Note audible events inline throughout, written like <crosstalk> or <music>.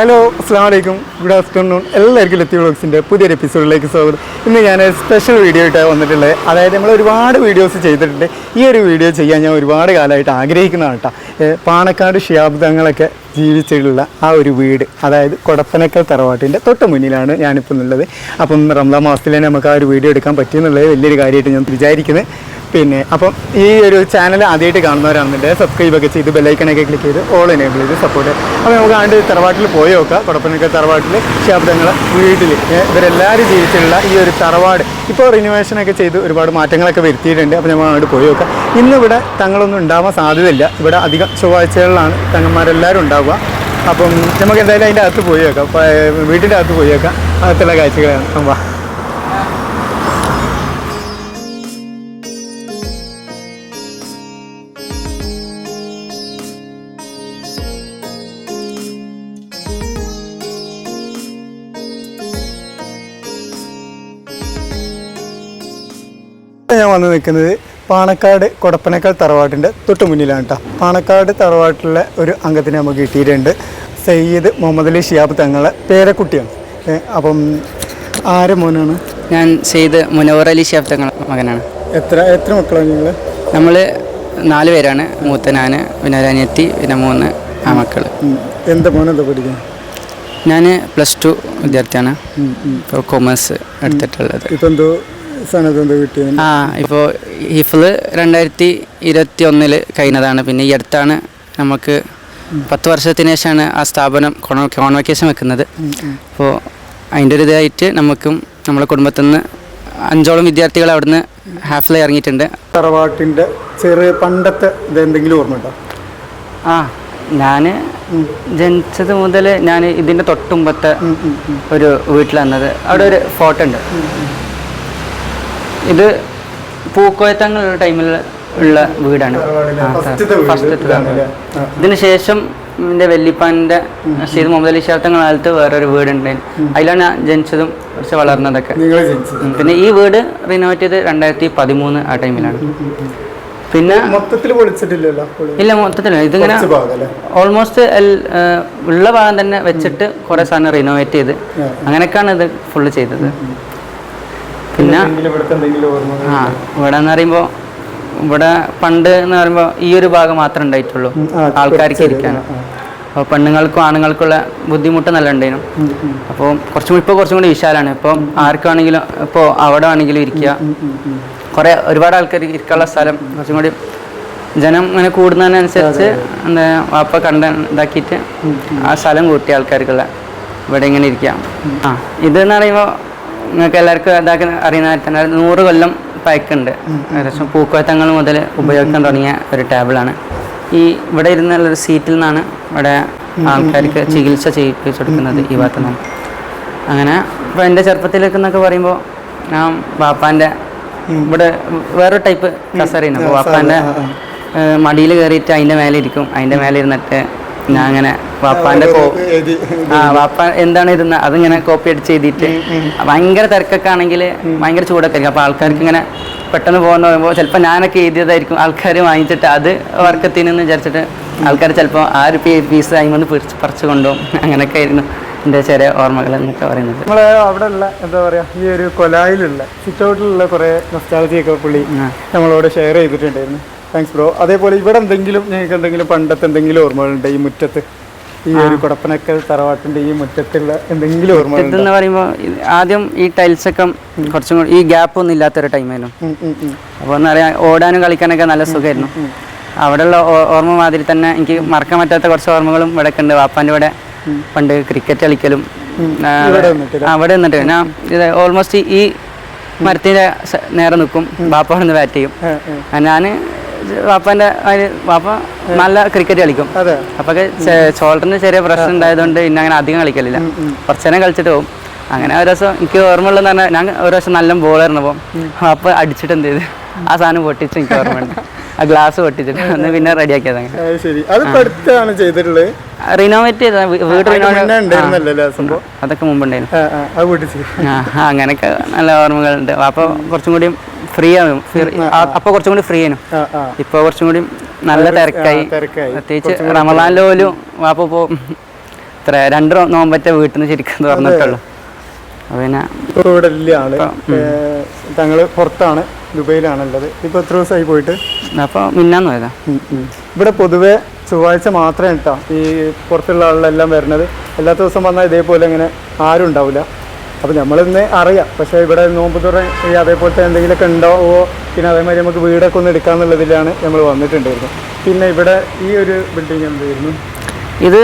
Hello അസ്സാം വലൈക്കും good afternoon. എല്ലാവർക്കും ലത്തി വ്ളോഗ്സിന്റെ പുതിയൊരു എപ്പിസോഡിലേക്ക് സ്വാഗതം. ഇന്ന് ഞാൻ സ്പെഷ്യൽ വീഡിയോ ആയിട്ടാണ് വന്നിട്ടുള്ളത്. അതായത് നമ്മൾ ഒരുപാട് വീഡിയോസ് ചെയ്തിട്ടുണ്ട്. ഈ ഒരു വീഡിയോ ചെയ്യാൻ ഞാൻ ഒരുപാട് കാലമായിട്ട് ആഗ്രഹിക്കുന്നതാണ് കേട്ടോ. പാണക്കാട് ഷിയാബ്ദങ്ങളൊക്കെ ജീവിച്ചിട്ടുള്ള ആ ഒരു വീട് അതായത് കൊടപ്പനക്കൽ തറവാട്ടിന്റെ തൊട്ട് മുന്നിലാണ് ഞാനിപ്പോൾ ഉള്ളത്. അപ്പം റംസാൻ മാസത്തിൽ നമുക്ക് ആ ഒരു വീഡിയോ എടുക്കാൻ പറ്റിയെന്നുള്ളത് വലിയൊരു കാര്യമായിട്ട് ഞാൻ വിചാരിക്കുന്നത് പിന്നെ അപ്പം ഈ ഒരു ചാനൽ ആദ്യമായിട്ട് കാണുന്നവരാണെന്നുണ്ടെങ്കിൽ സബ്സ്ക്രൈബ് ഒക്കെ ചെയ്ത് ബെല്ലൈക്കണൊക്കെ ക്ലിക്ക് ചെയ്ത് ഓൾ എനേബിൾ ചെയ്ത് സപ്പോർട്ട് അപ്പോൾ നമുക്ക് ആണ്ട് തറവാട്ടിൽ പോയി നോക്കാം. കുഴപ്പമില്ല തറവാട്ടിൽ ശബ്ദങ്ങൾ വീട്ടിൽ ഇവരെല്ലാവരും ജീവിച്ചിട്ടുള്ള ഈ ഒരു തറവാട് ഇപ്പോൾ റിനോവേഷനൊക്കെ ചെയ്ത് ഒരുപാട് മാറ്റങ്ങളൊക്കെ വരുത്തിയിട്ടുണ്ട്. അപ്പോൾ നമ്മൾ അങ്ങോട്ട് പോയി നോക്കാം. ഇന്നിവിടെ തങ്ങളൊന്നും ഉണ്ടാവാൻ സാധ്യതയില്ല. ഇവിടെ അധികം ചൊവ്വാഴ്ചകളിലാണ് തങ്ങന്മാരെല്ലാവരും ഉണ്ടാവുക. അപ്പം നമുക്ക് എന്തായാലും അതിന്റെ അകത്ത് പോയി ഏഹ്, വീട്ടിന്റെ അകത്ത് പോയി നോക്കാം. അകത്തുള്ള കാഴ്ചകളാണ്. വാ. വന്ന് നിൽക്കുന്നത് പാണക്കാട് കൊടപ്പനക്കാൾ തറവാട്ടിന്റെ തൊട്ട് മുന്നിലാണ് കേട്ടോ പാണക്കാട് തറവാട്ടിലെ ഒരു അംഗത്തിന് നമുക്ക് കിട്ടിയിട്ടുണ്ട്. സയ്യിദ് മുഹമ്മദ് അലി ഷിയാബ് തങ്ങളെ പേരക്കുട്ടിയാണ്. അപ്പം ആരെ മോനാണ്? ഞാൻ സയ്യിദ് മുനവർ അലി ഷിയാബ് തങ്ങളെ മകനാണ്. എത്ര എത്ര മക്കളാണ് നിങ്ങൾ നമ്മൾ നാല് പേരാണ്. മൂത്ത ഞാൻ പിന്നെ ഒരനിയത്തി പിന്നെ മൂന്ന് ആ മക്കൾ എന്താ മോൻ എന്താ പഠിക്കുന്നത് ഞാൻ പ്ലസ് ടു വിദ്യാർത്ഥിയാണ്. ഇപ്പോൾ കൊമേഴ്സ് എടുത്തിട്ടുള്ളത്. ഇപ്പം എന്തോ കിട്ടിയത് ആ ഇപ്പോൾ ഹിഫിൾ രണ്ടായിരത്തി ഇരുപത്തി ഒന്നിൽ കഴിഞ്ഞതാണ്. പിന്നെ ഈ അടുത്താണ് നമുക്ക് പത്ത് വർഷത്തിന് ശേഷമാണ് ആ സ്ഥാപനം കോൺവക്കേഷൻ വെക്കുന്നത്. അപ്പോൾ അതിന്റെ ഒരു ഇതായിട്ട് നമുക്കും നമ്മുടെ കുടുംബത്തിൽ നിന്ന് അഞ്ചോളം വിദ്യാർത്ഥികൾ അവിടുന്ന് ഹാഫിൽ ഇറങ്ങിയിട്ടുണ്ട്. തറവാട്ടിന്റെ ചെറിയ പണ്ടത്തെ ഇതെന്തെങ്കിലും ഓർമ്മ ഉണ്ടോ? ആ ഞാൻ ജനിച്ചത് മുതൽ ഞാൻ ഇതിന്റെ തൊട്ടുമ്പത്തെ ഒരു വീട്ടിൽ വന്നത്. അവിടെ ഒരു ഫോട്ടോ ഉണ്ട് ഇത് പൂക്കോയത്തങ്ങളുള്ള ടൈമിൽ ഉള്ള വീടാണ്. ഫസ്റ്റത്തെ ഇതിന് ശേഷം എന്റെ വല്യപ്പാന്റെ സീത് മുഹമ്മദ് അലി ഷാത്തങ്ങൾ കാലത്ത് വേറൊരു വീടുണ്ടായിരുന്നു അതിലാണ് ഞാൻ ജനിച്ചതും കുറച്ച് വളർന്നതൊക്കെ. പിന്നെ ഈ വീട് റിനോവേറ്റ് ചെയ്ത് രണ്ടായിരത്തി പതിമൂന്ന് ആ ടൈമിലാണ് പിന്നെ മൊത്തത്തിൽ പൊളിച്ചിട്ടില്ലല്ലോ ഇല്ല മൊത്തത്തിൽ ഇതിങ്ങനെ ഓൾമോസ്റ്റ് ഉള്ള ഭാഗം തന്നെ വെച്ചിട്ട് കുറേ സാധനം റിനോവേറ്റ് ചെയ്ത്. അങ്ങനെയൊക്കെയാണ് ഇത് ഫുള്ള് ചെയ്തത്. പിന്നെ ആ ഇവിടെ എന്ന് പറയുമ്പോൾ ഇവിടെ പണ്ട് എന്ന് പറയുമ്പോൾ ഈ ഒരു ഭാഗം മാത്രമേ ഉണ്ടായിട്ടുള്ളൂ. ആൾക്കാർക്ക് ഇരിക്കാൻ. അപ്പോൾ പെണ്ണുങ്ങൾക്കും ആണുങ്ങൾക്കുള്ള ബുദ്ധിമുട്ട് നല്ല ഉണ്ടായിരുന്നു. അപ്പോൾ കുറച്ചും ഇപ്പോൾ കുറച്ചും കൂടി വിശാലാണ്. ഇപ്പോൾ ആർക്കാണെങ്കിലും ഇപ്പോ അവിടെ ആണെങ്കിലും ഇരിക്കുക. കുറേ ഒരുപാട് ആൾക്കാർ ഇരിക്കാനുള്ള സ്ഥലം കുറച്ചും കൂടി ജനം ഇങ്ങനെ കൂടുന്നതിനനുസരിച്ച് എന്താ വാപ്പ കണ്ട ഇതാക്കിയിട്ട് ആ സ്ഥലം കൂട്ടി ആൾക്കാർക്കുള്ള ഇവിടെ ഇങ്ങനെ ഇരിക്കാം. ആ ഇതെന്ന് പറയുമ്പോൾ നിങ്ങൾക്ക് എല്ലാവർക്കും ഇതാക്കി അറിയുന്ന തന്നെ. നൂറ് കൊല്ലം പഴക്കുണ്ട് ഏകദേശം പൂക്കോത്തങ്ങൾ മുതൽ ഉപയോഗിക്കാൻ തുടങ്ങിയ ഒരു ടേബിളാണ്. ഈ ഇവിടെ ഇരുന്നുള്ള ഒരു സീറ്റിൽ നിന്നാണ് ഇവിടെ ആൾക്കാർക്ക് ചികിത്സ ചെയ്യിപ്പിച്ചു കൊടുക്കുന്നത് ഈ ഭാഗത്തു നിന്നാണ് അങ്ങനെ ഇപ്പോൾ എന്റെ ചെറുപ്പത്തിലേക്ക് എന്നൊക്കെ പറയുമ്പോൾ ഞാൻ വാപ്പാന്റെ ഇവിടെ വേറൊരു ടൈപ്പ് കസറിയാണ് അപ്പോൾ വാപ്പാന്റെ മടിയിൽ കയറിയിട്ട് അതിന്റെ മേലെ ഇരിക്കും. അതിന്റെ മേലെ ഇരുന്നിട്ട് ഞാൻ അങ്ങനെ വാപ്പാന്റെ ആ വാപ്പ എന്താണ് ഇരുന്ന അതിങ്ങനെ കോപ്പി അടിച്ച് എഴുതിയിട്ട്. ഭയങ്കര തിരക്കൊക്കെ ആണെങ്കിൽ ഭയങ്കര ചൂടൊക്കെ ആയിരിക്കും അപ്പോൾ ആൾക്കാർക്ക് ഇങ്ങനെ പെട്ടെന്ന് പോകുന്ന പറയുമ്പോൾ ചിലപ്പോൾ ഞാനൊക്കെ എഴുതിയതായിരിക്കും. ആൾക്കാർ വാങ്ങിച്ചിട്ട് അത് വർക്കത്തിനെന്ന് വിചാരിച്ചിട്ട് ആൾക്കാർ ചിലപ്പോൾ ആ ഒരു പീസ് അതിമന്ന് പിടിച്ച് പറിച്ചു കൊണ്ടുപോകും. <laughs> അങ്ങനെയൊക്കെ ആയിരുന്നു എന്റെ ചെറിയ ഓർമ്മകൾ എന്നൊക്കെ പറയുന്നത്. നമ്മൾ അവിടെ ഉള്ള എന്താ പറയാ ഈ ഒരു കൊലായിലുള്ള സിറ്റ് ഔട്ടിലുള്ള കുറെ നൊസ്റ്റാളജിയൊക്കെ പുള്ളി നമ്മളോട് ഷെയർ ചെയ്തിട്ടുണ്ടായിരുന്നു. താങ്ക്സ് ബ്രോ അതേപോലെ ഇവിടെ എന്തെങ്കിലും ഞങ്ങൾക്ക് എന്തെങ്കിലും പണ്ടത്തെ എന്തെങ്കിലും ഓർമ്മകളുണ്ട്? ഈ മുറ്റത്ത് ഈ ഒരു കുടപ്പനക്കൽ തറവാട്ടിന്റെ ഈ മുറ്റത്തുള്ള എന്തെങ്കിലും ഓർമ്മ എന്ന് പറയുമ്പോൾ ആദ്യം ഈ ടൈൽസ് ഒക്കെ കുറച്ചും കൂടി ഈ ഗ്യാപ്പ് ഒന്നും ഇല്ലാത്തൊരു ടൈമായിരുന്നു അപ്പോൾ എന്താ പറയാ ഓടാനും കളിക്കാനൊക്കെ നല്ല സുഖമായിരുന്നു അവിടെയുള്ള ഓർമ്മ മാതിരി തന്നെ എനിക്ക് മറക്കാൻ പറ്റാത്ത കുറച്ച് ഓർമ്മകളും ഇവിടെ ഉണ്ട്. വാപ്പാന്റെ ഇവിടെ പണ്ട് ക്രിക്കറ്റ് കളിക്കലും അവിടെ നിന്നിട്ട്. ഞാൻ ഇത് ഓൾമോസ്റ്റ് ഈ മരത്തിന്റെ നേരെ നിൽക്കും. ബാപ്പ അവിടെ നിന്ന് ബാറ്റ് ചെയ്യും ഞാൻ വാപ്പാന്റെ വാപ്പ നല്ല ക്രിക്കറ്റ് കളിക്കും. അപ്പൊ ഷോൾഡറിന് ചെറിയ പ്രശ്നം ഉണ്ടായതുകൊണ്ട് പിന്നെ അങ്ങനെ അധികം കളിക്കലില്ല. കുറച്ച് നേരം കളിച്ചിട്ട് പോകും അങ്ങനെ ഒരു ദിവസം എനിക്ക് ഓർമ്മയുള്ളതെന്ന് പറഞ്ഞാൽ ഞാൻ ഒരു ദിവസം നല്ല ബോളായിരുന്നു അപ്പം അപ്പൊ അടിച്ചിട്ട് എന്ത് ചെയ്ത്? ആ സാധനം പൊട്ടിച്ച് എനിക്ക് ഓർമ്മയുണ്ട്. <laughs> ആ ഗ്ലാസ് പൊട്ടിച്ചിട്ട് അന്ന് പിന്നെ റെഡിയാക്കിയത് ശരി. അത് ഇപ്പൊ ചെയ്തിട്ടുള്ളത് റിനോവേറ്റ് ചെയ്ത വീട് റിനോവേറ്റ് അതൊക്കെ മുമ്പുണ്ടായിരുന്നു. അങ്ങനെയൊക്കെ നല്ല ഓർമ്മകളുണ്ട്. അപ്പോൾ കുറച്ചും കൂടി ഫ്രീ ആവും. അപ്പോൾ കുറച്ചും കൂടി ഫ്രീ ആയിരുന്നു. ആ ആ. ഇപ്പോൾ കുറച്ചും കൂടി നല്ല തിരക്കായി. പ്രത്യേകിച്ച് റമദാനിലെ പോലും വാപ്പ ഇപ്പോൾ ഇത്ര രണ്ട് നോമ്പറ്റ വീട്ടിൽ നിന്ന് ശരിക്കും തുറന്നിട്ടുള്ളൂ. പിന്നെ ഇവിടെ ഇല്ല ആൾ. തങ്ങൾ പുറത്താണ്. ദുബൈയിലാണുള്ളത്. ഇപ്പൊ എത്ര ദിവസമായി പോയിട്ട്? അപ്പോൾ മിന്നാന്ന് പോയതാ. ഇവിടെ പൊതുവേ ചൊവ്വാഴ്ച മാത്രമേ കേട്ടോ ഈ പുറത്തുള്ള ആളുകളെല്ലാം വരുന്നത്. എല്ലാ ദിവസവും വന്നാൽ ഇതേപോലെ ഇങ്ങനെ ആരും ഉണ്ടാവില്ല അപ്പോൾ നമ്മളിന്ന് അറിയാം. പക്ഷേ ഇവിടെ നോമ്പ് തുറ ഈ അതേപോലത്തെ എന്തെങ്കിലുമൊക്കെ ഉണ്ടാവുമോ പിന്നെ അതേമാതിരി നമുക്ക് വീടൊക്കെ ഒന്ന് എടുക്കാന്നുള്ളതിലാണ് നമ്മൾ വന്നിട്ടുണ്ടായിരുന്നത്. പിന്നെ ഇവിടെ ഈ ഒരു ബിൽഡിംഗ് എന്തായിരുന്നു ഇത്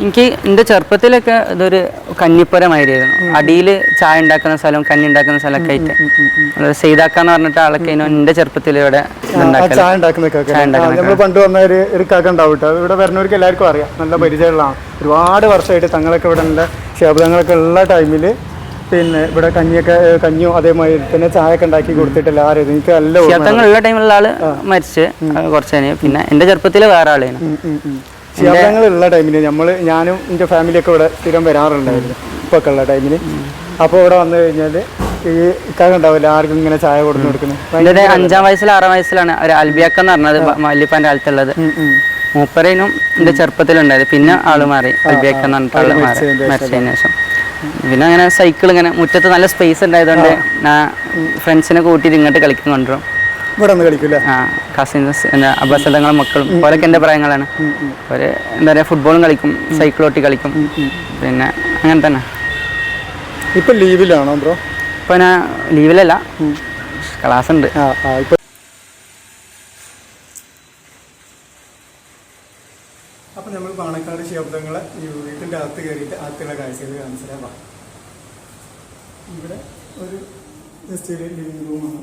എനിക്ക് എന്റെ ചെറുപ്പത്തിലൊക്കെ ഇതൊരു കന്നിപ്പുരമായിരുന്നു അടിയിൽ ചായ ഉണ്ടാക്കുന്ന സ്ഥലം കന്നി ഉണ്ടാക്കുന്ന സ്ഥലമൊക്കെ ആയിട്ട്. സെയ്താക്കാന്ന് പറഞ്ഞിട്ട് ആളൊക്കെ എന്റെ ചെറുപ്പത്തിൽ ഇവിടെ ചായ ഉണ്ടാക്കുന്ന പണ്ട് വന്ന ഒരു കാക്ക ഉണ്ടാവും ഇവിടെ വരുന്നവർക്ക് എല്ലാവർക്കും അറിയാം. നല്ല പരിചയമുള്ളതാണ് ഒരുപാട് വർഷമായിട്ട് തങ്ങളൊക്കെ ഇവിടെ ഉള്ള ശാബ്ദങ്ങളൊക്കെ ഉള്ള ടൈമിൽ പിന്നെ ഇവിടെ കഞ്ഞിയൊക്കെ കഞ്ഞും അതേമാതിരി തന്നെ ചായ ഒക്കെ ഉണ്ടാക്കി കൊടുത്തിട്ടില്ല ആരും എനിക്ക് നല്ല ശബ്ദങ്ങളുള്ള ടൈമിലുള്ള ആൾ മരിച്ച് കുറച്ചു പിന്നെ എന്റെ ചെറുപ്പത്തിൽ വേറെ ആളേനു. ശാബ്ദങ്ങളുള്ള ടൈമിൽ നമ്മൾ ഞാനും എന്റെ ഫാമിലിയൊക്കെ ഇവിടെ സ്ഥിരം വരാറുണ്ടായിരുന്നു ഇപ്പോൾ ഒക്കെ ഉള്ള ടൈമിൽ അപ്പോൾ ഇവിടെ വന്നു കഴിഞ്ഞാൽ ഈ കണ്ടാവില്ല ആർക്കും ഇങ്ങനെ ചായ കൊടുത്തു കൊടുക്കുന്നത് അഞ്ചാം വയസ്സിൽ ആറാം വയസ്സിലാണ്. ഒരു അൽബിയാക്ക എന്ന് പറഞ്ഞത് മല്ലിപ്പാന്റെ കാലത്തുള്ളത്. മൂപ്പരേനും എന്റെ ചെറുപ്പത്തിലുണ്ടായത്. പിന്നെ ആൾ മാറി. അൽബിയാക്ക എന്ന് പറഞ്ഞിട്ട് ആൾ മാറി. മരിച്ചതിന് ശേഷം പിന്നെ അങ്ങനെ സൈക്കിൾ ഇങ്ങനെ മുറ്റത്ത് നല്ല സ്പേസ് ഉണ്ടായതുകൊണ്ട് ഞാൻ ഫ്രണ്ട്സിനെ കൂട്ടിയിട്ട് ഇങ്ങോട്ട് കളിക്കാൻ കൊണ്ടുവരും. ഇവിടെ ഒന്ന് കളിക്കില്ല? ആ കസിൻസ് എന്താ അബ്ബസതങ്ങളും മക്കളും ഓരൊക്കെ എന്റെ പ്രായങ്ങളാണ്. അവർ എന്താ പറയുക ഫുട്ബോളും കളിക്കും സൈക്കിൾ ഓട്ടി കളിക്കും. പിന്നെ അങ്ങനെ തന്നെ. ഇപ്പൊ ലീവിലാണോ ബ്രോ? ഇപ്പൊ ഞാൻ ലീവിലല്ല. ക്ലാസ് ഉണ്ട് ആ ആ ഇപ്പൊ അപ്പൊ നമ്മൾ പാണക്കാട് ശബ്ദങ്ങളെ ഈ വീട്ടിന്റെ അകത്ത് കയറിയിട്ട് അകത്തുള്ള കാഴ്ചകൾ കാണിച്ചാൽ ഇവിടെ ഒരു ജസ്റ്റ് ഒരു ലിവിംഗ് റൂമാണ്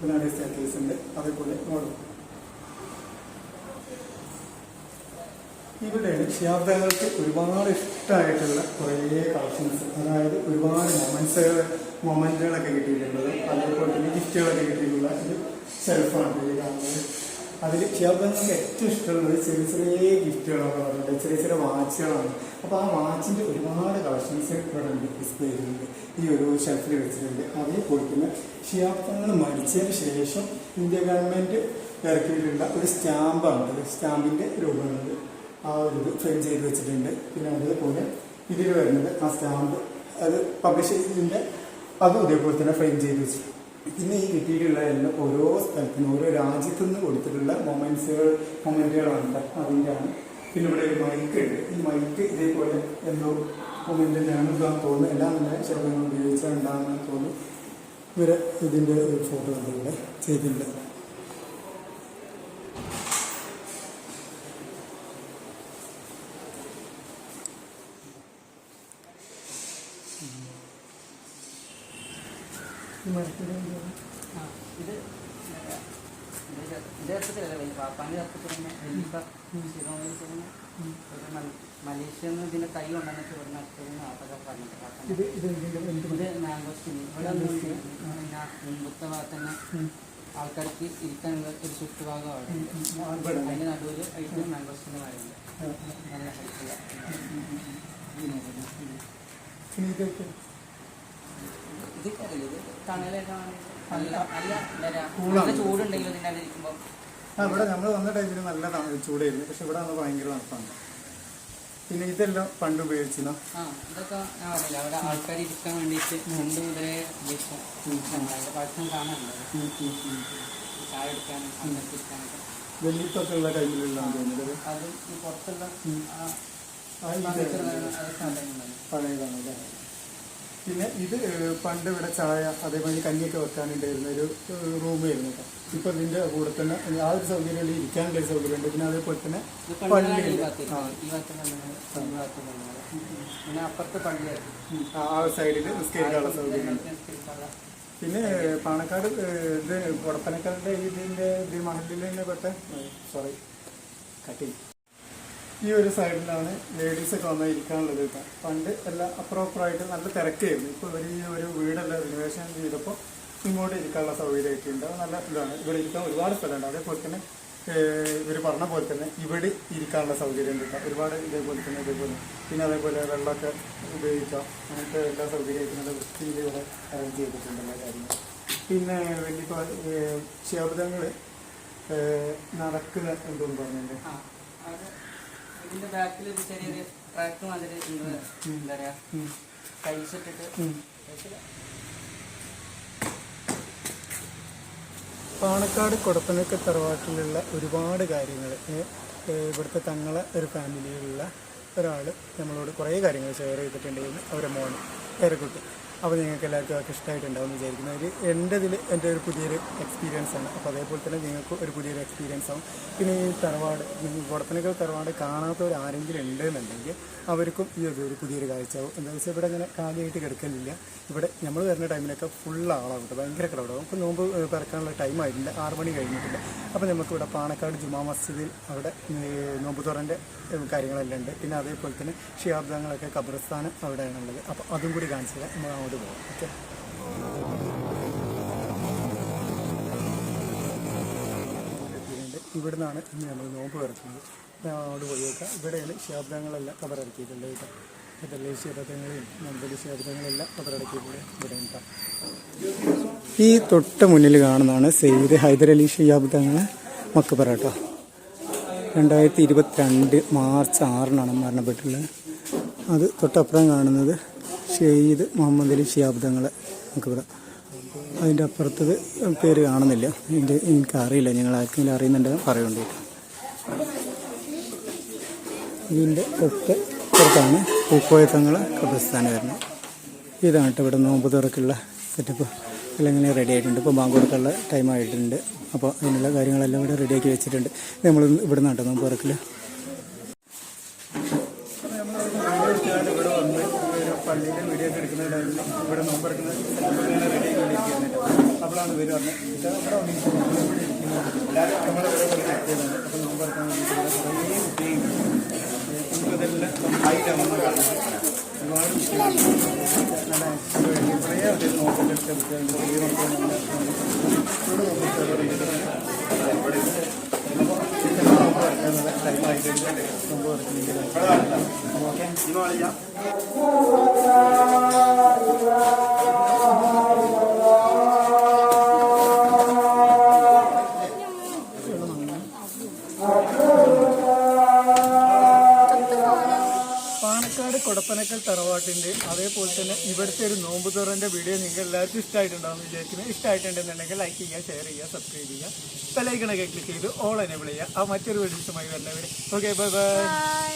ഇതിനാണ് സ്റ്റേക്കേസ് ഉണ്ട്. അതേപോലെ മോഡൽ. ഇവിടെയാണ് ശാബ്ദങ്ങൾക്ക് ഒരുപാട് ഇഷ്ടമായിട്ടുള്ള കുറേ കളക്ഷൻസ്. അതായത് ഒരുപാട് മൊമെന്റ്സുകൾ മൊമെന്റുകളൊക്കെ കിട്ടിയിട്ടുള്ളത്. അതേപോലെ തന്നെ ഗിഫ്റ്റുകളൊക്കെ കിട്ടിയിട്ടുള്ള ഒരു സെൽഫാണ് ഈ കാണുന്നത്. അതിൽ ശാബ്ദങ്ങൾക്ക് ഏറ്റവും ഇഷ്ടമുള്ളത് ചെറിയ ചെറിയ ഗിഫ്റ്റുകളാണ് പറയുന്നത് ചെറിയ ചെറിയ വാച്ചുകളാണ്. അപ്പോൾ ആ വാച്ചിന്റെ ഒരുപാട് കളക്ഷൻസ് ഇവിടെ ഉണ്ട് ഡിസ്പ്ലേ ചെയ്യുന്നുണ്ട് ഈ ഒരു ഷെൽഫിൽ വെച്ചിട്ടുണ്ട്. അതിൽ തന്നെ ഷിയാപ്പങ്ങൾ മരിച്ചതിന് ശേഷം ഇന്ത്യ ഗവൺമെന്റ് ഇറക്കിയിട്ടുള്ള ഒരു സ്റ്റാമ്പാണ്. സ്റ്റാമ്പിന്റെ രൂപമുണ്ട്. ആ ഒരു ഇത് ഫ്രെയിം ചെയ്ത് വെച്ചിട്ടുണ്ട്. പിന്നെ അതേപോലെ ഇതിൽ വരുന്നത് ആ സ്റ്റാമ്പ് അത് പബ്ലിഷ് ചെയ്തതിന്റെ അതും ഇതേപോലെ തന്നെ ഫ്രെയിം ചെയ്ത് വെച്ചു പിന്നെ ഈ കിട്ടിയിട്ടുള്ള എല്ലാം ഓരോ സ്ഥലത്തിനും ഓരോ രാജ്യത്തു നിന്ന് കൊടുത്തിട്ടുള്ള മൊമെന്റ്സുകൾ മൊമെന്റുകളാണ്. അതിന്റെ ആണ് പിന്നെ ഇവിടെ ഒരു മൈക്ക് ഉണ്ട്. ഈ മൈക്ക് ഇതേപോലെ എന്തോ മൊമെന്റിന്റെയാണ് ഇതാന്ന് തോന്നുന്നു എല്ലാം തന്നെ ശബ്ദങ്ങൾ ഉപയോഗിച്ചാൽ ഉണ്ടാകുന്ന തോന്നുന്നു. ഇവരെ ഇതിന്റെ ഒരു ഫോട്ടോ ഇവിടെ? ചെയ്തിട്ടുണ്ട്. ഇത് മലേഷ്യ ഇതിന്റെ തൈ കൊണ്ടുവന്നിട്ട് ഇവിടെ നട്ടതെന്ന് അതൊക്കെ പറഞ്ഞിട്ട് ഇത് ഇത് മാംഗോസ്റ്റിന് ഇവിടെ മുമ്പത്തെ ഭാഗത്ത് തന്നെ ആൾക്കാർക്ക് ഇരിക്കാനുള്ള ഒരു ചുറ്റുഭാഗമാണ് ഇവിടെ അതിന് നടുവിൽ ആയിട്ട് മാംഗോസ്റ്റിന് മരമുണ്ട് നല്ല ഹെൽപ്പ് ഇതൊക്കെ ഇത് ഇത് ചൂടുണ്ടെങ്കിലും ഇരിക്കുമ്പോൾ ആ ഇവിടെ നമ്മൾ വന്ന ടൈമിൽ നല്ല ചൂടായിരുന്നു പക്ഷെ ഇവിടെ വന്ന് ഭയങ്കര തണുപ്പാണ്. പിന്നെ ഇതെല്ലാം പണ്ട് ഉപയോഗിച്ചോ ആ ഇതൊക്കെ അവിടെ ആൾക്കാർ ഇരിക്കാൻ വേണ്ടിയിട്ട് മുതലേ ചായ എടുക്കാനും വെള്ളിപ്പൊക്കെ ഉള്ള അത് ഈ പുറത്തുള്ള ആ പിന്നെ ഇത് പണ്ട് ഇവിടെ ചായ അതേമാതിരി കഞ്ഞിയൊക്കെ വെക്കാനുണ്ടായിരുന്ന ഒരു റൂമായിരുന്നു കേട്ടോ. ഇപ്പൊ ഇതിന്റെ കൂടെ തന്നെ ആ ഒരു സൗകര്യം ഉണ്ട് ഇരിക്കാനുള്ള ഒരു സൗകര്യം ഉണ്ട്. പിന്നെ അതേപോലെ തന്നെ ഭാഗത്ത് ആ. സൈഡിൽ നിസ്കരിക്കാനുള്ള സൗകര്യം ഉണ്ട്. പിന്നെ പാണക്കാട് ഇത് കൊടപ്പനക്കാരുടെ ഇതിന്റെ ഇത് മഹലിൽ തന്നെ പെട്ട സോറി കട്ടി ഈ ഒരു സൈഡിലാണ് ലേഡീസ് ഒക്കെ വന്ന് ഇരിക്കാനുള്ളത് കേട്ടോ. പണ്ട് എല്ലാം അപ്രോപ്പറായിട്ട് നല്ല തിരക്കായിരുന്നു. ഇപ്പോൾ ഇവർ ഈ ഒരു വീടെല്ലാം റിനോവേഷൻ ചെയ്തപ്പോൾ ഇങ്ങോട്ട് ഇരിക്കാനുള്ള അത് നല്ല ഇതാണ്. ഇവിടെ ഇരിക്കാൻ ഒരുപാട് സ്ഥലമുണ്ട്. അതേപോലെ തന്നെ ഇവർ പറഞ്ഞ പോലെ തന്നെ ഇവിടെ ഇരിക്കാനുള്ള സൗകര്യം കേട്ടോ. ഒരുപാട് ഇതേപോലെ തന്നെ ഇതേപോലെ. പിന്നെ അതേപോലെ വെള്ളമൊക്കെ ഉപയോഗിക്കാം. അങ്ങനത്തെ എല്ലാ സൗകര്യമായിട്ടും നല്ല വൃത്തിയിൽ ഇവിടെ അറേഞ്ച് ചെയ്തിട്ടുണ്ട് എല്ലാ കാര്യങ്ങളും പിന്നെ വലിയ ശബ്ദങ്ങൾ നടക്കുന്ന എന്തോന്ന് പറഞ്ഞിട്ടുണ്ട് ഇതിന്റെ ബാക്കിൽ ഒരു ചെറിയൊരു ട്രാക്ക് മാതിരി ഉണ്ട്. എന്താ പറയാ? ടൈൽസ് ഇട്ടിട്ട്. പാണക്കാട് കൊടപ്പനൊക്കെ തറവാട്ടിലുള്ള ഒരുപാട് കാര്യങ്ങൾ ഇവിടുത്തെ തങ്ങളെ ഒരു ഫാമിലിയിലുള്ള ഒരാൾ നമ്മളോട് കുറേ കാര്യങ്ങൾ ഷെയർ ചെയ്തിട്ടുണ്ടായിരുന്നു അവരെ മോൻ പേരക്കുട്ടി അപ്പോൾ നിങ്ങൾക്ക് എല്ലാവർക്കും ഇഷ്ടമായിട്ടുണ്ടാവും വിചാരിക്കുന്നു. ഒരു എന്റെ ഇതിൽ എന്റെ ഒരു പുതിയൊരു എക്സ്പീരിയൻസ് ആണ്. അപ്പോൾ അതേപോലെ തന്നെ നിങ്ങൾക്ക് ഒരു പുതിയൊരു എക്സ്പീരിയൻസ് ആവും. പിന്നെ ഈ തറവാട് കുടപ്പനക്കൽ തറവാട് കാണാത്തവർ ആരെങ്കിലും ഉണ്ടെന്നുണ്ടെങ്കിൽ അവർക്കും ഈ ഒരു പുതിയൊരു കാഴ്ചയാവും എന്താ വെച്ചാൽ ഇവിടെ അങ്ങനെ കാലിയായിട്ട് കിടക്കലില്ല. ഇവിടെ നമ്മൾ വരുന്ന ടൈമിലൊക്കെ ഫുൾ ആളാവും ഭയങ്കര ക്രൗഡാവും ഇപ്പോൾ നോമ്പ് പിറക്കാനുള്ള ടൈം ആയിട്ടില്ല. ആറ് മണി കഴിഞ്ഞിട്ടില്ല. അപ്പോൾ നമുക്ക് ഇവിടെ പാണക്കാട് ജുമാ മസ്ജിദിൽ അവിടെ നോമ്പ് തുറന്റെ കാര്യങ്ങളെല്ലാം ഉണ്ട്. പിന്നെ അതേപോലെ തന്നെ ഷിയാബ്ദങ്ങളൊക്കെ ഖബർസ്ഥാനം അവിടെയാണുള്ളത്. അപ്പോൾ അതും കൂടി കാണിച്ചു നമ്മൾ അങ്ങോട്ട് പോകാം ഓക്കെ. ഇവിടെ ഇവിടുന്നാണ് ഇന്ന് നമ്മൾ നോമ്പ് കിടക്കുന്നത് അങ്ങോട്ട് പോയി നോക്കാം. ഇവിടെയാണ് ശാബ്ദങ്ങളെല്ലാം കബറടക്കിയിട്ടുണ്ട് കേട്ടോ. ഇതല്ലേ ശബ്ദങ്ങളെയും നമ്പലി ശബ്ദങ്ങളെല്ലാം കബറടക്കിയിട്ടുണ്ട് ഇവിടെ കേട്ടോ. ഈ തൊട്ട് മുന്നിൽ കാണുന്നതാണ് സെയ്ദ് ഹൈദരലി ഷിയാബ്ദങ്ങളെ മക്കബറ കേട്ടോ. രണ്ടായിരത്തി ഇരുപത്തിരണ്ട് മാർച്ച് ആറിനാണ് മരണപ്പെട്ടുള്ളത് അത് തൊട്ടപ്പുറം കാണുന്നത് ഷെയ്ദ് മുഹമ്മദ് അലി ഷിയാബ്ദങ്ങളെ നമുക്കിവിടെ അതിന്റെ അപ്പുറത്തത് പേര് കാണുന്നില്ല. എന്റെ എനിക്കറിയില്ല. ഞങ്ങൾ ആർക്കെങ്കിലും അറിയുന്നുണ്ടെങ്കിൽ പറയുന്നുണ്ട് ഇതിന്റെ തൊട്ട് പുറത്താണ് പൂക്കോയത്തങ്ങൾ കബ്രസ്ഥാനം വരുന്നത്. ഇതാണ് കേട്ടോ ഇവിടെ നോമ്പ് തുറക്കുള്ള സെറ്റപ്പ്. എല്ലാം ഇങ്ങനെ റെഡി ആയിട്ടുണ്ട്. ഇപ്പോൾ ബാങ്ക് കൊടുക്കാനുള്ള ടൈം ആയിട്ടുണ്ട്. അപ്പോൾ അതിനുള്ള കാര്യങ്ങളെല്ലാം ഇവിടെ റെഡിയാക്കി വെച്ചിട്ടുണ്ട്. നമ്മൾ ഇവിടെ നിന്നാട്ടോ നോമ്പ് തുറക്കില്ല ഇവിടെ വന്ന് ഒരു പള്ളിയിലെ വീഡിയോ ഒക്കെ എടുക്കുന്ന ടൈമിൽ ഇവിടെ നോമ്പ് തുറക്കുന്ന റെഡി ആക്കിക്കൊണ്ടിരിക്കുകയാണ് അപ്പോഴാണ് ഇവർ പറഞ്ഞത് ഇത് ഇവിടെ വന്നിരിക്കുന്നത് എല്ലാവരും നമ്മളിവിടെ പോലെ ചെയ്തതാണ് അപ്പോൾ നോമ്പ് തുറക്കാൻ വേണ്ടിയിട്ട് ഇവിടെ കുറേ കുട്ടികളുണ്ട് നമുക്കതെല്ലാം ആയിട്ടാണ് കാണുന്നത് ഒരുപാട് നല്ല കുറേ ആൾക്കാർ നോക്കിട്ടെടുത്ത കുട്ടികളുണ്ട് ചെറിയ മക്കൾ നല്ല ഇവിടെ നോക്കിയിട്ട് ടൈം ആയിട്ടുണ്ട് നോമ്പ് തുറക്കുന്നെങ്കിൽ ഓക്കെ പാണക്കാട് കൊടപ്പനക്കൽ തറവാട്ടിന്റെ അതേപോലെ തന്നെ ഇവിടുത്തെ ഒരു നോമ്പ് തുറന്റെ വീഡിയോ നിങ്ങൾ എല്ലാവർക്കും ഇഷ്ടമായിട്ടുണ്ടാവും വിചാരിക്കുന്നത് ഇഷ്ടമായിട്ടുണ്ടെന്നുണ്ടെങ്കിൽ ലൈക്ക് ചെയ്യുക ഷെയർ ചെയ്യുക സബ്സ്ക്രൈബ് ചെയ്യുക. ബെലൈക്കണൊക്കെ ക്ലിക്ക് ചെയ്ത് ഓൾ എനേബിൾ ചെയ്യുക. ആ മറ്റൊരു വീഡിയോസുമായി വരുന്നവരെ. Okay bye bye